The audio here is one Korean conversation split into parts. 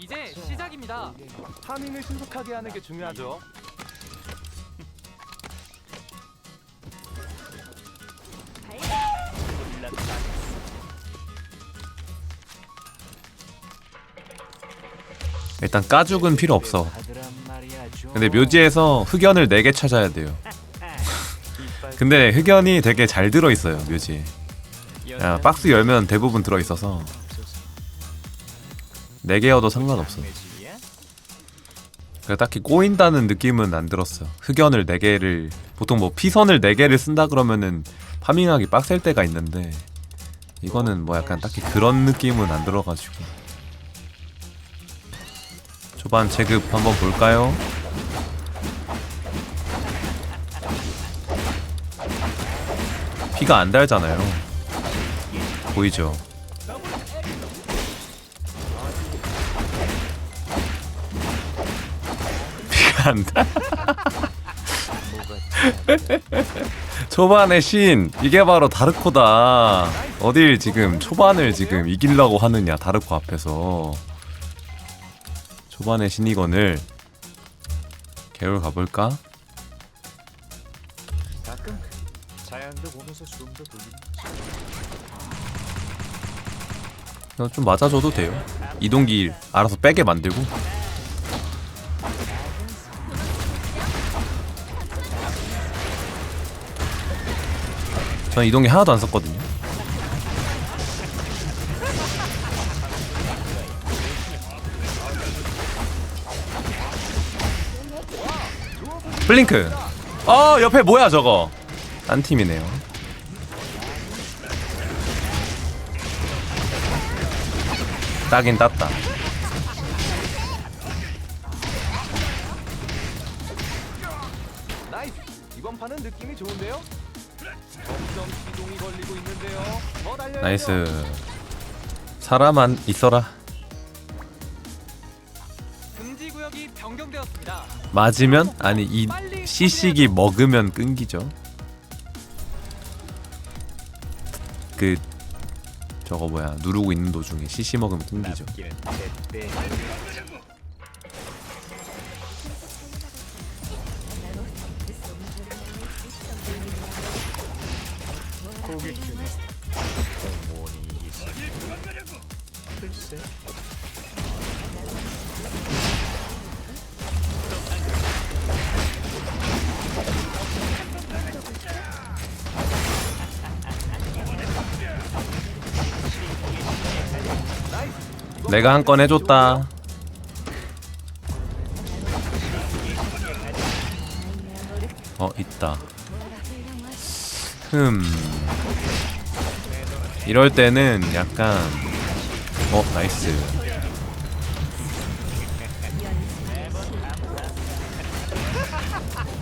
이제 시작입니다. 타밍을 신속하게 하는 게 중요하죠. 일단 까죽은 필요 없어. 근데 묘지에서 흑연을 4개 찾아야 돼요. 근데 흑연이 되게 잘 들어있어요 묘지. 야, 박스 열면 대부분 들어있어서 4개여도 상관없어. 그러니까 딱히 꼬인다는 느낌은 안 들었어. 흑연을 4개를 보통 뭐 피선을 4개를 쓴다 그러면은 파밍하기 빡셀 때가 있는데 이거는 뭐 약간 딱히 그런 느낌은 안 들어가지고 초반 제급 한번 볼까요? 피가 안 달잖아요. 보이죠? 달. 초반의 신 이게 바로 다르코다. 어딜 지금 초반을 지금 이기려고 하느냐 다르코 앞에서. 초반의 신이건을 개울 가볼까? 가끔 자연도 보면서 좀더 돌리는 이거 좀 맞아줘도 돼요. 이동기 알아서 빼게 만들고. 저는 이동기 하나도 안 썼거든요. 블링크. 어 옆에 뭐야 저거? 딴 팀이네요. 따긴 땄다. 나이스. 이번 판은 느낌이 좋은데요. 나이스. 사람만 있어라. 맞으면 아니 이 시식이 먹으면 끊기죠. 그 저거 뭐야 누르고 있는 도중에 시시 먹으면 끊기죠. 내가 한 건 해줬다. 어 있다. 흠. 이럴 때는 약간 어 나이스.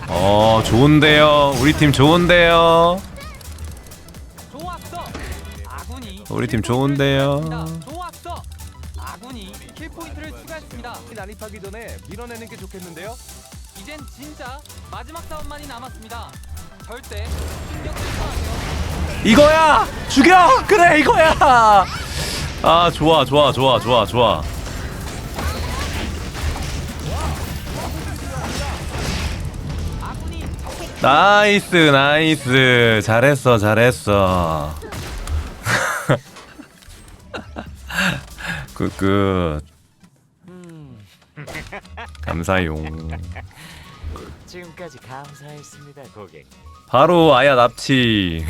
어 좋은데요. 우리 팀 좋은데요. 우리 팀킬 좋은데요. 아군이 킬 포인트를 추가했습니다. 난입하기 전에 밀어내는 게 좋겠는데요. 이젠 진짜 마지막 싸움만이 남았습니다. 절대. 이거야! 죽여! 그래 이거야! 아 좋아 좋아 좋아 좋아 좋아. 나이스 나이스. 잘했어 잘했어. 굿굿. 감사용. 지금까지 감사했습니다, 고객. 바로 아야 납치.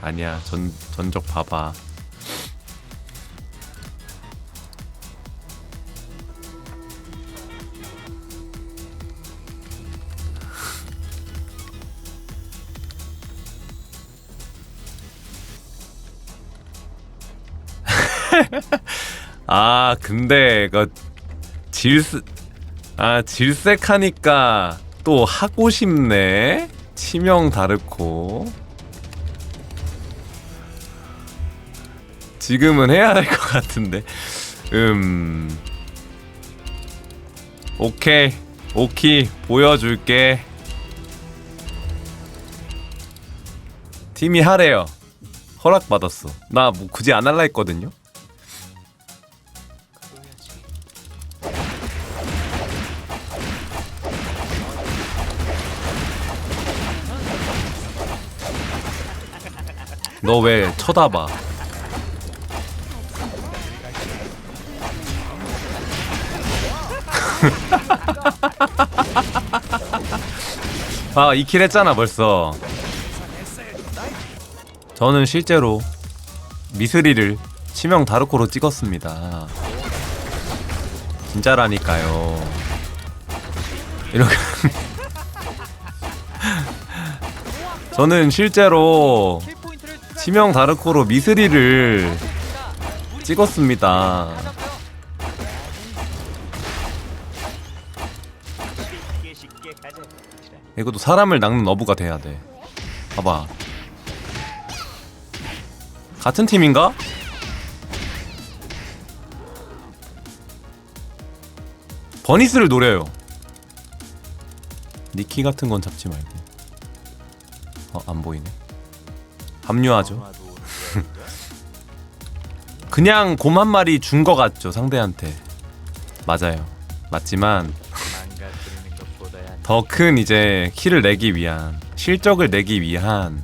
아니야 전 전적 봐봐 아 근데 그 질스 아 질색하니까 또 하고 싶네 치명 다르고 지금은 해야 될것 같은데 음 오케이 오키 보여줄게 팀이 하래요. 허락 받았어. 나 뭐 굳이 안 할라 했거든요. 너 왜 쳐다봐? 아, 2킬 했잖아, 벌써. 저는 실제로 미스리를 치명 다르코로 찍었습니다. 진짜라니까요. 이렇게 저는 실제로 치명 다르코로 미스리를 찍었습니다. 이것도 사람을 낚는 어부가 돼야 돼. 봐봐. 같은 팀인가? 버니스를 노려요. 니키 같은 건 잡지 말고. 어, 안 보이네. 합류하죠. 그냥 곰 한 마리 준 거 같죠, 상대한테. 맞아요. 맞지만 더 큰 이제 키를 내기 위한 실적을 내기 위한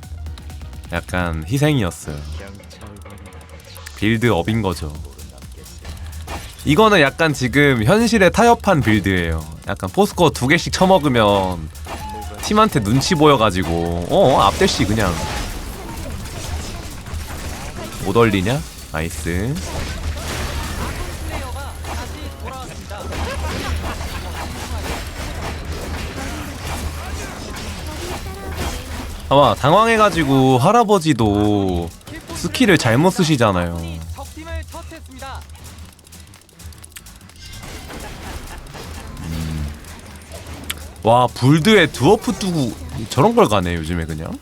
약간 희생이었어요. 빌드업인 거죠. 이거는 약간 지금 현실에 타협한 빌드예요. 약간 포스코 두 개씩 쳐먹으면 팀한테 눈치 보여가지고 어 앞대시 그냥 못 얼리냐? 나이스. 아마 당황해가지고 할아버지도 스킬을 잘못 쓰시잖아요. 처치했습니다. 와 불드에 드워프 두고 저런 걸 가네 요즘에 그냥.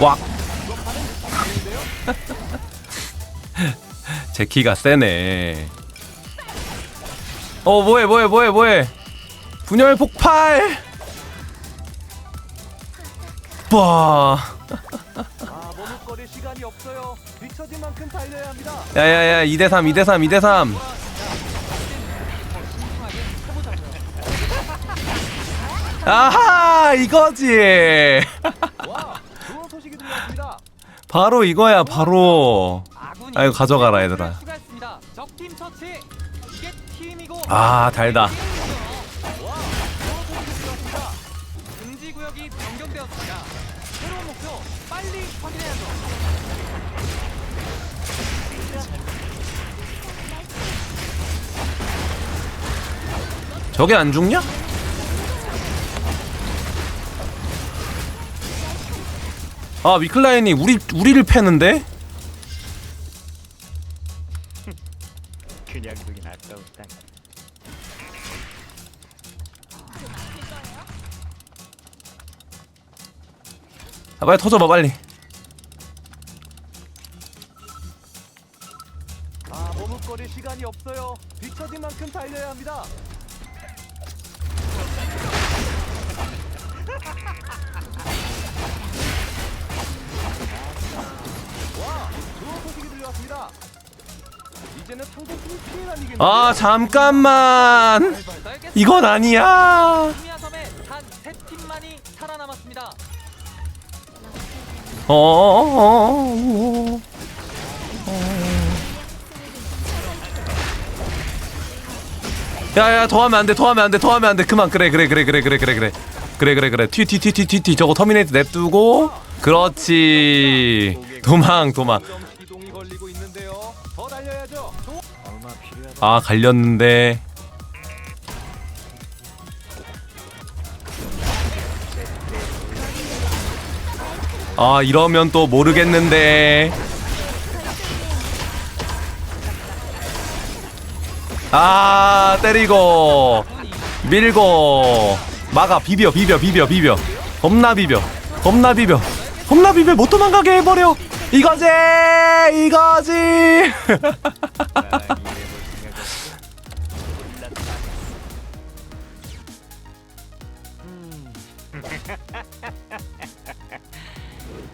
와. 제 키가 세네. 어 뭐해 뭐해 뭐해 뭐해. 분열 폭발. 와. 아 합니다. 야야야 2대 3 2대 3 2대 3. 아하 이거지. 와 좋은 소식이 들려왔습니다. 바로 이거야 바로. 아군이 아이고, 가져가라, 킬 얘들아. 아 달다. 금지 구역이 아 위클라인이 우리 우리를 패는데? 그냥 두긴 아까웠다. 아 빨리 터져봐 빨리. 아 머뭇거릴 시간이 없어요. 뒤처진 만큼 달려야 합니다. 들려왔습니다. 이제는 상대팀이 피해 다니겠는데요. 아 잠깐만. 이건 아니야. 미야 섬에 단 세 팀만이 살아남았습니다. 어, 어. 야야 더 하면 안 돼. 더 하면 안 돼. 더 하면 안 돼. 그만. 그래 그래 그래 그래 그래 그래 그래. 그래 그래 그래. 튀튀튀튀튀 저거 터미네이트 냅두고 그렇지. 도망 도망. 걸리고 있는데요. 더 달려야죠. 조- 얼마 필요하다. 아 갈렸는데. 아 이러면 또 모르겠는데. 아 때리고 밀고 막아 비벼 비벼 비벼 비벼 겁나 비벼 겁나 비벼 홈라비를 못 도망가게 해버려 이거지 이거지.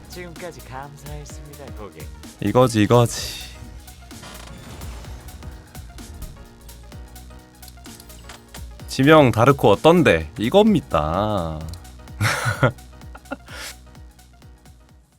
지금까지 감사했습니다, 고객. 이거지 이거지 지명 다르코 어떤데 이겁니다